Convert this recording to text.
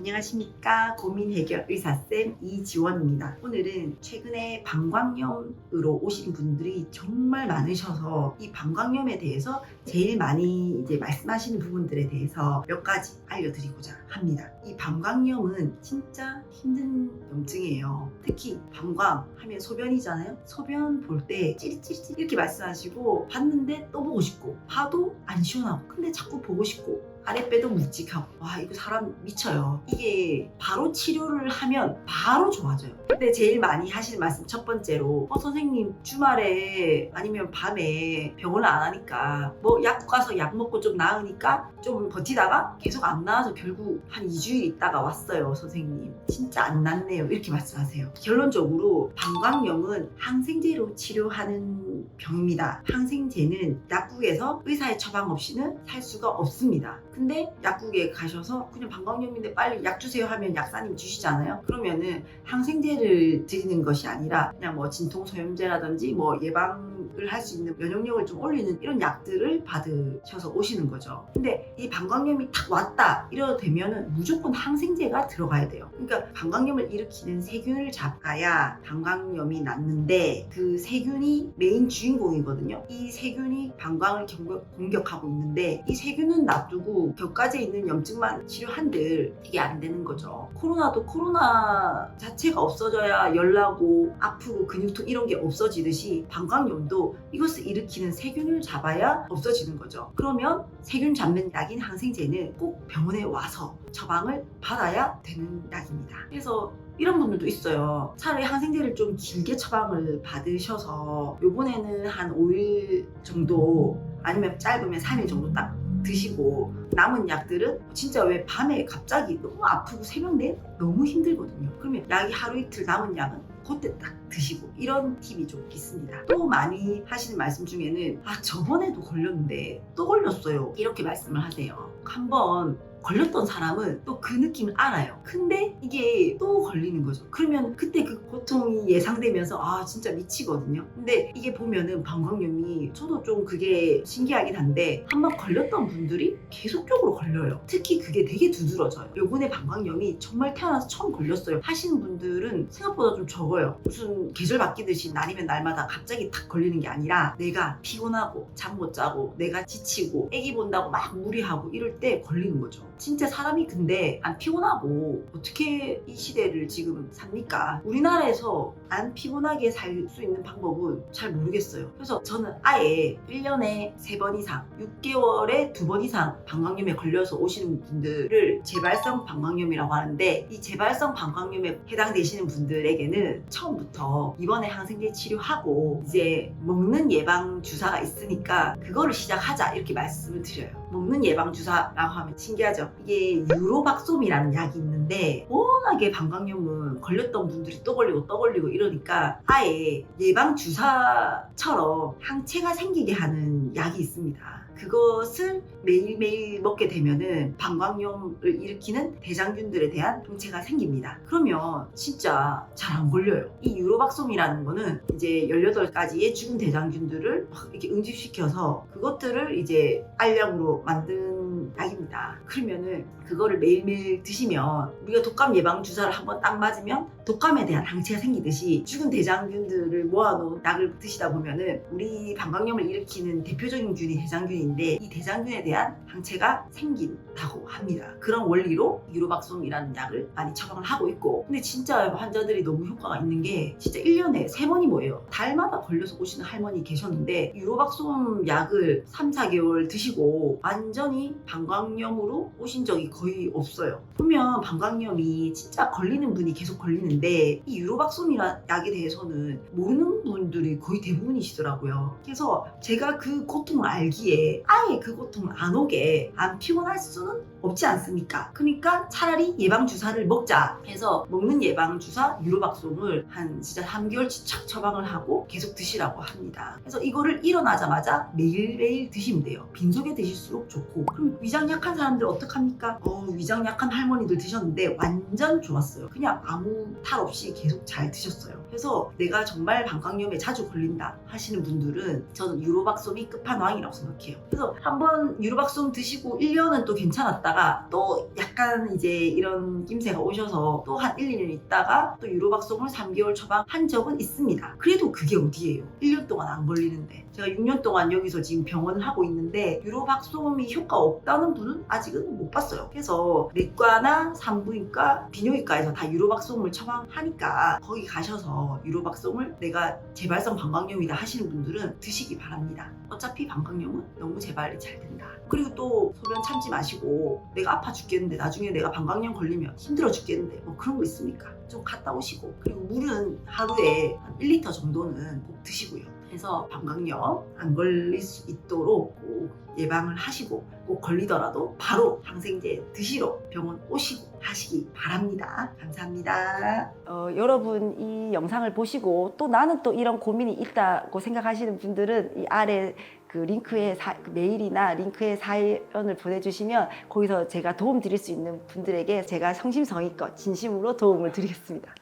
안녕하십니까 고민 해결 의사쌤 이지원입니다. 오늘은 최근에 방광염으로 오신 분들이 정말 많으셔서 이 방광염에 대해서 제일 많이 이제 말씀하시는 부분들에 대해서 몇 가지 알려드리고자 합니다. 이 방광염은 진짜 힘든 염증이에요. 특히 방광 하면 소변이잖아요. 소변 볼 때 찌릿찌릿 이렇게 말씀하시고 봤는데 또 보고 싶고 봐도 안 시원하고 근데 자꾸 보고 싶고 아랫배도 묵직하고 와 이거 사람 미쳐요 이게 바로 치료를 하면 바로 좋아져요 근데 제일 많이 하시는 말씀 첫 번째로 어 선생님 주말에 아니면 밤에 병원을 안 하니까 뭐 약 가서 약 먹고 좀 나으니까 좀 버티다가 계속 안 나와서 결국 한 2주일 있다가 왔어요 선생님. 진짜 안 낫네요. 이렇게 말씀하세요. 결론적으로 방광염은 항생제로 치료하는 병입니다. 항생제는 약국에서 의사의 처방 없이는 살 수가 없습니다. 근데 약국에 가셔서 그냥 방광염인데 빨리 약 주세요 하면 약사님 주시잖아요. 그러면은 항생제를 드리는 것이 아니라 그냥 뭐 진통소염제라든지 뭐 예방 을 할 수 있는 면역력을 좀 올리는 이런 약들을 받으셔서 오시는 거죠. 근데 이 방광염이 탁 왔다 이러도 되면은 무조건 항생제가 들어가야 돼요. 그러니까 방광염을 일으키는 세균을 잡아야 방광염이 낫는데 그 세균이 메인 주인공이거든요. 이 세균이 방광을 공격- 공격하고 있는데 이 세균은 놔두고 격가지에 있는 염증만 치료한들 이게 안 되는 거죠. 코로나도 코로나 자체가 없어져야 열나고 아프고 근육통 이런 게 없어지듯이 방광염 도 이것을 일으키는 세균을 잡아야 없어지는 거죠. 그러면 세균 잡는 약인 항생제는 꼭 병원에 와서 처방을 받아야 되는 약입니다. 그래서 이런 분들도 있어요. 차라리 항생제를 좀 길게 처방을 받으셔서 요번에는 한 5일 정도 아니면 짧으면 3일 정도 딱 드시고 남은 약들은 진짜 왜 밤에 갑자기 너무 아프고 새벽 내 너무 힘들거든요. 그러면 약이 하루 이틀 남은 약은 그때 딱 드시고 이런 팁이 좀 있습니다. 또 많이 하시는 말씀 중에는 아 저번에도 걸렸는데 또 걸렸어요. 이렇게 말씀을 하세요. 한번 걸렸던 사람은 또 그 느낌을 알아요. 근데 이게 또 걸리는 거죠. 그러면 그때 그 고통이 예상되면서 아 진짜 미치거든요. 근데 이게 보면은 방광염이 저도 좀 그게 신기하긴 한데 한 번 걸렸던 분들이 계속적으로 걸려요. 특히 그게 되게 두드러져요. 요번에 방광염이 정말 태어나서 처음 걸렸어요. 하시는 분들은 생각보다 좀 적어요. 무슨 계절 바뀌듯이 날이면 날마다 갑자기 탁 걸리는 게 아니라 내가 피곤하고 잠 못 자고 내가 지치고 애기 본다고 막 무리하고 이럴 때 걸리는 거죠. 진짜 사람이 근데 안 피곤하고 어떻게 이 시대를 지금 삽니까? 우리나라에서 안 피곤하게 살 수 있는 방법은 잘 모르겠어요. 그래서 저는 아예 1년에 3번 이상, 6개월에 2번 이상 방광염에 걸려서 오시는 분들을 재발성 방광염이라고 하는데 이 재발성 방광염에 해당되시는 분들에게는 처음부터 이번에 항생제 치료하고 이제 먹는 예방 주사가 있으니까 그거를 시작하자 이렇게 말씀을 드려요. 먹는 예방 주사라고 하면 신기하죠. 이게 유로박솜이라는 약이 있는데 워낙에 방광염은 걸렸던 분들이 또 걸리고 또 걸리고 이러니까 아예 예방 주사처럼 항체가 생기게 하는 약이 있습니다. 그것을 매일매일 먹게 되면은 방광염을 일으키는 대장균들에 대한 항체가 생깁니다. 그러면 진짜 잘 안 걸려요. 이 유로박솜이라는 거는 이제 18가지의 죽은 대장균들을 막 이렇게 응집시켜서 그것들을 이제 알약으로 만든 약입니다. 그러면은 그거를 매일매일 드시면 우리가 독감 예방 주사를 한번 딱 맞으면 독감에 대한 항체가 생기듯이 죽은 대장균들을 모아놓은 약을 드시다 보면은 우리 방광염을 일으키는 대표적인 균이 대장균 인데 이 대장균에 대한 항체가 생긴다고 합니다. 그런 원리로 유로박솜이라는 약을 많이 처방을 하고 있고 근데 진짜 환자들이 너무 효과가 있는 게 진짜 1년에 3번이 뭐예요? 달마다 걸려서 오시는 할머니 계셨는데 유로박솜 약을 3, 4개월 드시고 완전히 방광염으로 오신 적이 거의 없어요. 보면 방광염이 진짜 걸리는 분이 계속 걸리는데 이 유로박솜이라는 약에 대해서는 모르는 분들이 거의 대부분이시더라고요. 그래서 제가 그 고통을 알기에 아예 그 고통을 안 오게 안 피곤할 수는 없지 않습니까? 그러니까 차라리 예방 주사를 먹자 해서 먹는 예방 주사 유로박솜을 한 진짜 진짜 3개월치 착 처방을 하고 계속 드시라고 합니다. 그래서 이거를 일어나자마자 매일매일 드시면 돼요. 빈속에 드실수록 좋고. 그럼 위장 약한 사람들 어떡합니까? 어, 위장 약한 할머니들 드셨는데 완전 좋았어요. 그냥 아무 탈 없이 계속 잘 드셨어요. 그래서 내가 정말 방광염에 자주 걸린다 하시는 분들은 저는 유로박솜이 끝판왕이라고 생각해요. 그래서 한번 유로박솜 드시고 1년은 또 괜찮았다가 또 약간 이제 이런 낌새가 오셔서 또 한 1, 2년 있다가 또 유로박솜을 3개월 처방 한 적은 있습니다. 그래도 그게 어디예요? 1년 동안 안 걸리는데. 제가 6년 동안 여기서 지금 병원을 하고 있는데 유로박솜이 효과 없다는 분은 아직은 못 봤어요. 그래서 내과나 산부인과, 비뇨기과에서 다 유로박솜을 처방하니까 거기 가셔서 유로박솜을 내가 재발성 방광염이다 하시는 분들은 드시기 바랍니다. 어차피 방광염은 너무 재발이 잘 된다. 그리고 또 소변 참지 마시고 내가 아파 죽겠는데 나중에 내가 방광염 걸리면 힘들어 죽겠는데 뭐 그런 거 있습니까? 좀 갔다 오시고 그리고 물은 하루에 한 1리터 정도는 꼭 드시고요. 그래서 방광염 안 걸릴 수 있도록 꼭 예방을 하시고 꼭 걸리더라도 바로 항생제 드시러 병원 오시고 하시기 바랍니다. 감사합니다. 어, 여러분 이 영상을 보시고 또 나는 또 이런 고민이 있다고 생각하시는 분들은 이 아래 그 링크에 사- 그 메일이나 링크에 사연을 보내주시면 거기서 제가 도움 드릴 수 있는 분들에게 제가 성심성의껏 진심으로 도움을 드리겠습니다.